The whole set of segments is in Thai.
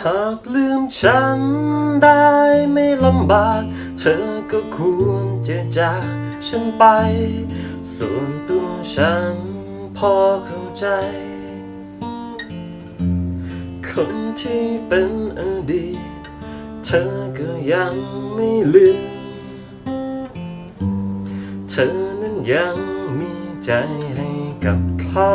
หากลืมฉันได้ไม่ลำบาก เธอก็ควรจะจากฉันไป ส่วนตัวฉันพอเข้าใจ คนที่เป็นอดีต เธอก็ยังไม่ลืม เธอนั้นยังมีใจให้กับเขา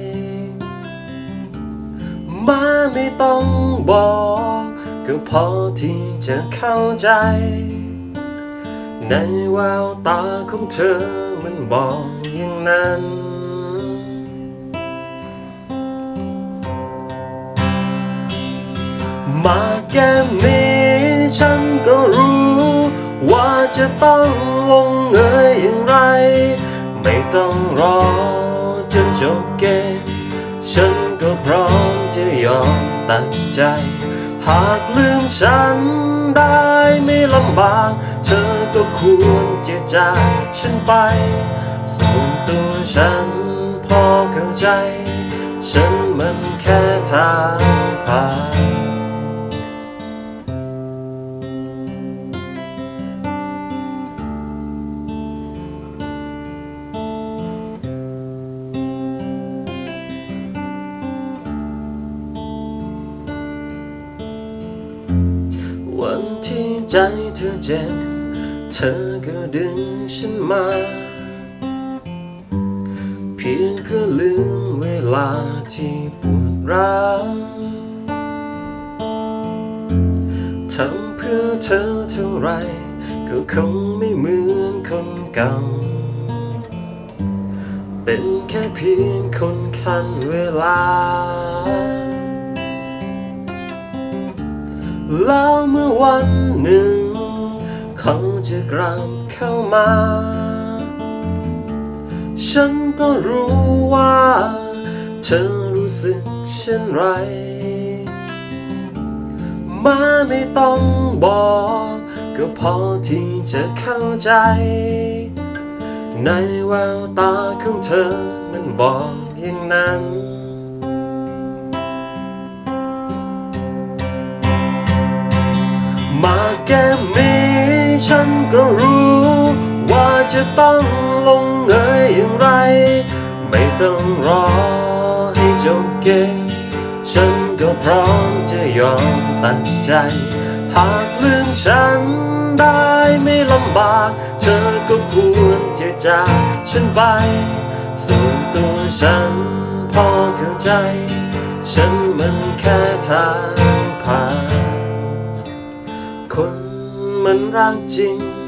ไม่ต้องบอก ก็พอที่จะเข้าใจ ในแววตาของเธอมันบอกอย่างนั้นมาแก้มนี้ฉันก็รู้ ว่าจะต้องลงเอยอย่างไร ไม่ต้องรอจนจบเกมฉัน ก็พร้อมจะยอมตัดใจ หากลืมฉันได้ไม่ลำบาก เธอก็ควรจะจากฉันไป ส่วนตัวฉันพอเข้าใจ ฉันมันแค่ทางผ่าน ใจเธอเจ็บ เธอก็ดึงฉันมา เพียงเพื่อลืมเวลาที่ปวดร้าวทำเพื่อเธอเท่าไร ก็คงไม่เหมือนคนเก่า เป็นแค่เพียงคนคันเวลา เขาจะกลับเข้ามา ฉันก็รู้ว่า เธอรู้สึกเช่นไร มาไม่ต้องบอก ก็พอที่จะเข้าใจ ในแววตาของเธอมันบอกอย่างนั้นมาแก้ม ก็รู้ ว่าจะต้องลงเอยอย่างไร ไม่ต้องรอให้จบเกม ฉันก็พร้อมจะยอมตัดใจ หากลืมฉันได้ไม่ลำบาก เธอก็ควรจะจากฉันไป ส่วนตัวฉันพอเข้าใจ ฉันมันแค่ทางผ่านคนมันรักจริง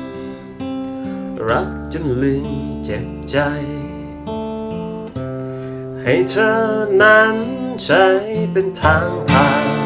รักจนลืมเจ็บใจ ให้เธอนั้นใช้เป็นทางผ่าน